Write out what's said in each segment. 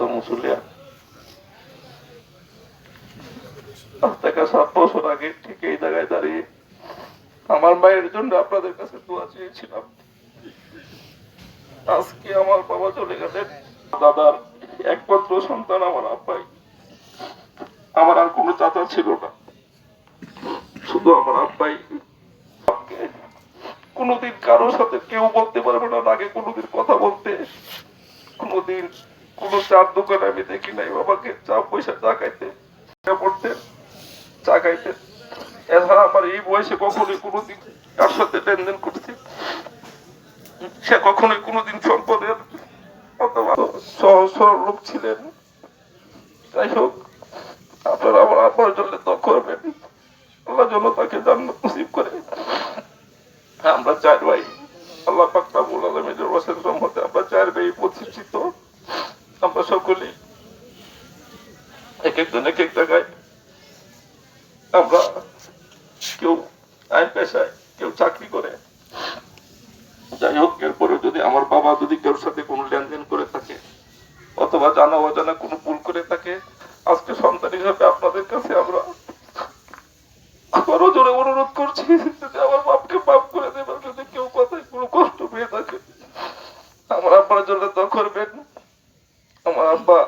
তো মুসুলিয়া। আজ থেকে সাত বছর আগে জায়গায় দাঁড়িয়ে আমার মায়ের জন্য আপনাদের কাছে দোয়া চেয়েছিলাম। আজকে আমার বাবা চলে গেলেন। দাদার একমাত্র সন্তান আমার আব্বাই। আমার আর কোনো চাচা ছিল না। শুধু আমার আব্বাই। কোনোদিন কারোর সাথে কেউ বলতে পারবে না আগে কোনোদিন কথা বলতে কোনোদিন কোনো আমি দেখি নাই বাবাকে পয়সা চা খাইতে। চা এছাড়া আমার এই বয়সে কখনোই কোনোদিন সাথে লেনদেন সে কখনোই কোনোদিন সম্পদের অথবা সহজ লোক ছিলেন। যাই হোক, আপনারা আমার জন্য তো করবেন। আল্লাহ যেন তাকে জান্নাত নসিব করে। আমরা চার ভাই, আল্লাহ পাক রাব্বুল আলামিনের ওয়াসের রহমতে আমরা চার ভাই প্রতিষ্ঠিত। সকলে এক একজন এক এক জায়গায়। আমরা কেউ আইন পেশায়, কেউ চাকরি করে। যাই হোক এরপরে যদি আমার বাবা যদি কেউ সাথে কোনো লেনদেন করে থাকে, অথবা জানা অজানা কোনো ভুল করে থাকে, আজকে সন্তান হিসাবে আপনাদের কাছে আমরা আবারও জোরে অনুরোধ করছি যদি আমার বাপকে মাফ করে দেবেন, যদি কেউ কথায় কোনো কষ্ট পেয়ে থাকে। আমার আব্বার জন্য তো করবেন। আমার আব্বা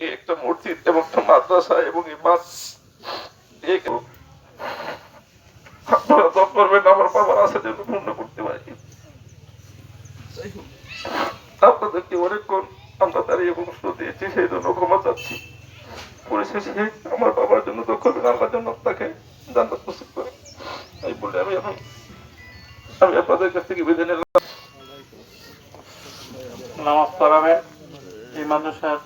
একটা মসজিদ এবং একটা মাদ্রাসা এবং এই মাছ করবেন, আমার বাবার আশা যেন পূর্ণ করতে পারি। আপনাদেরকে অনেকক্ষণ আমরা দাঁড়িয়ে প্রশ্ন দিয়েছি, সেই জন্য ক্ষমা চাচ্ছি। পরিশেষে আমার বাবার জন্য করবেন আল্লাহর জন্য তাকে জান্নাত নসিব করে। এই বলে আমি এখন আমি আপনাদের কাছ থেকে বিদায় নিলাম। নামাজ পড়াবেন। এই মাদ্রাসার